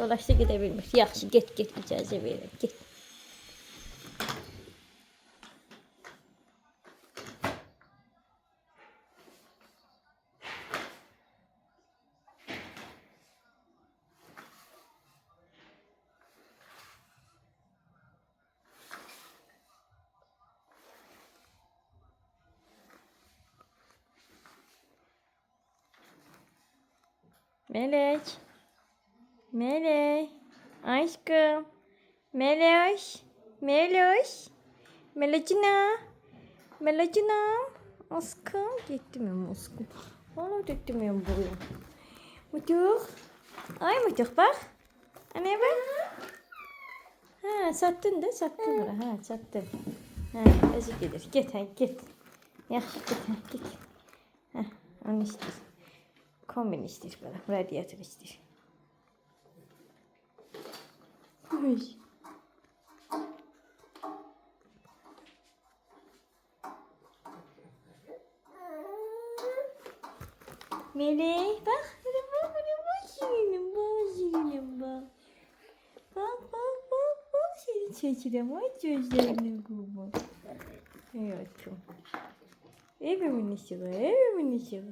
Dolaşsa gedə bilmir. Yaxşı, get, get, icazə verirəm. Get. Melek. Melek. Aşkım. Meloş. Meloş. Melocina. Melocina. Aşkım. Mi aşkım? Gitti mi buraya? Mutuk. Ay mutuk bak. Anne bak. Ha sattın da sattın bura. Ha sattın. Ha özü gelir. Git ha git. Yaxşı git ha git. Ha onu istir. Kombin istir bana. Radyatör istir. Ay. Melek bak. Bak bak şirinim bak şirinim bak. Bak bak bak bak seni çekeceğim. Ay gözlerini kurban. Hayatım. Evimin işi var, evimin işi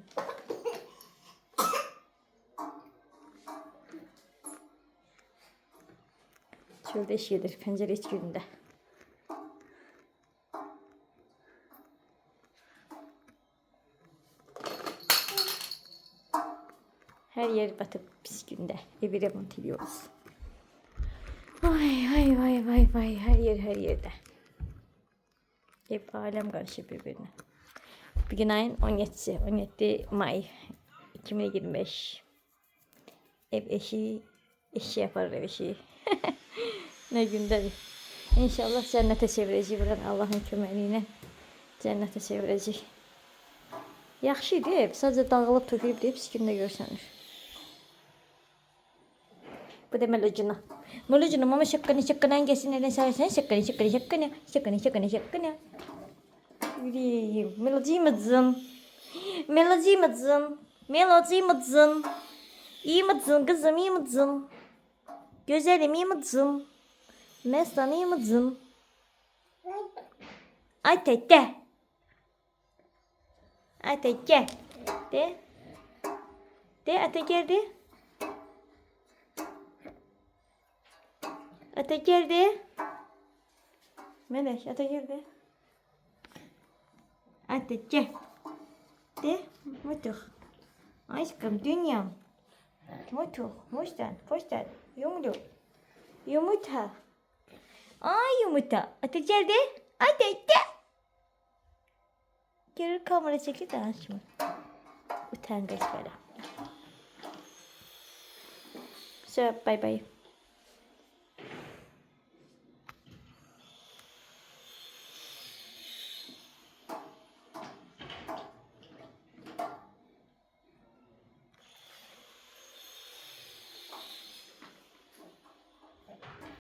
Şurada iş gelir, pencere iç gününde. Her yer batıp pis günde. Evi remont ediyoruz. Vay vay vay vay vay her yer her yerde. Hep alem karışıyor birbirine. Bugün ayın 17'si. 17 May 2025. Ev eşi, eşi yapar ev eşi. ne günde bir. İnşallah cennete çevireceği buranın Allah'ın köməkliyi cennete çevireceği. Yaxşı idi ev. Sadəcə dağılıb tökülüb deyib görsənir. Bu da melocuna. Melocuna mama şakkını şakkını hangisini ne seversen şakkını şakkını şakkını şakkını şakkını şakkını. Yüreğim. Melodi mıdzın? Melodi mıdzın? Melodi mıdzın? İyi mıdzın kızım iyi mıdzın? Güzelim iyi mıdzın? Mestan iyi mıdzın? Ay tete. Ay tete. De. De ate geldi. Ate geldi. Melek ate geldi. Ate gel. De. Mutuk. Aşkım dünyam. Mutuk. Muştan. Poştan. Yumru. Yumurta. Ay yumurta. Ate geldi. Ate de. Geri kamera çekip de açma. Utangaç böyle. So, bye bye.